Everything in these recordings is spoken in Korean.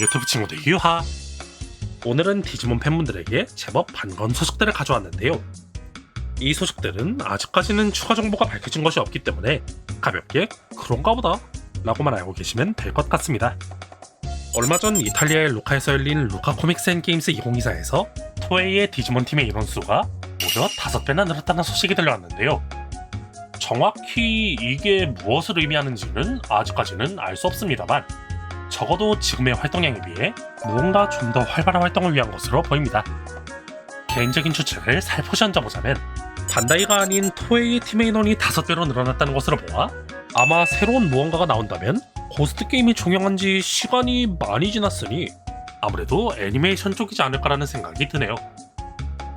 유튜브 친구들 유하! 오늘은 디지몬 팬분들에게 제법 반가운 소식들을 가져왔는데요. 이 소식들은 아직까지는 추가 정보가 밝혀진 것이 없기 때문에 가볍게 그런가 보다 라고만 알고 계시면 될 것 같습니다. 얼마 전 이탈리아의 루카에서 열린 루카 코믹스 앤 게임스 2024에서 토에이의 디지몬 팀의 인원수가 무려 5배나 늘었다는 소식이 들려왔는데요. 정확히 이게 무엇을 의미하는지는 아직까지는 알 수 없습니다만 적어도 지금의 활동량에 비해 무언가 좀 더 활발한 활동을 위한 것으로 보입니다. 개인적인 추측을 살포시 얹어보자면 반다이가 아닌 토에이의 팀의 인원이 5배로 늘어났다는 것으로 보아 아마 새로운 무언가가 나온다면 고스트 게임이 종영한 지 시간이 많이 지났으니 아무래도 애니메이션 쪽이지 않을까라는 생각이 드네요.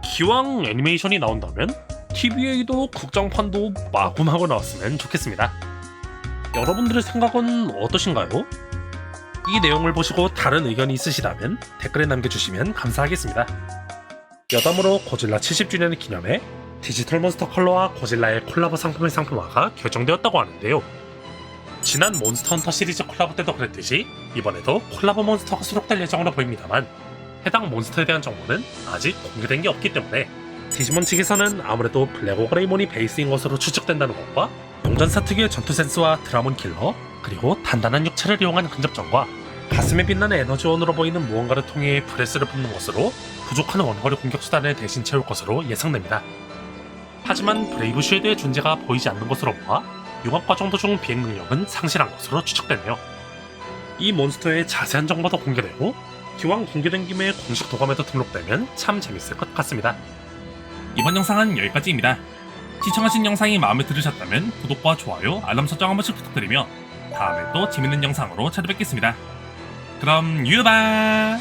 기왕 애니메이션이 나온다면 TVA도 극장판도 마구마구 나왔으면 좋겠습니다. 여러분들의 생각은 어떠신가요? 이 내용을 보시고 다른 의견이 있으시다면 댓글에 남겨주시면 감사하겠습니다. 여담으로 고질라 70주년을 기념해 디지털 몬스터 컬러와 고질라의 콜라보 상품의 상품화가 결정되었다고 하는데요. 지난 몬스터 헌터 시리즈 콜라보 때도 그랬듯이 이번에도 콜라보 몬스터가 수록될 예정으로 보입니다만 해당 몬스터에 대한 정보는 아직 공개된 게 없기 때문에 디지몬 측에서는 아무래도 블랙오그레이몬이 베이스인 것으로 추측된다는 것과 용전사 특유의 전투 센스와 드라몬 킬러 그리고 단단한 육체를 이용한 근접전과 가슴에 빛나는 에너지원으로 보이는 무언가를 통해 브레스를 뿜는 것으로 부족한 원거리 공격 수단을 대신 채울 것으로 예상됩니다. 하지만 브레이브 쉐드의 존재가 보이지 않는 것으로 보아 융합 과정 도 중 비행 능력은 상실한 것으로 추측되네요. 이 몬스터의 자세한 정보도 공개되고 기왕 공개된 김에 공식 도감에도 등록되면 참 재밌을 것 같습니다. 이번 영상은 여기까지입니다. 시청하신 영상이 마음에 들으셨다면 구독과 좋아요, 알람 설정 한 번씩 부탁드리며 다음에 또 재밌는 영상으로 찾아뵙겠습니다. 그럼 유바!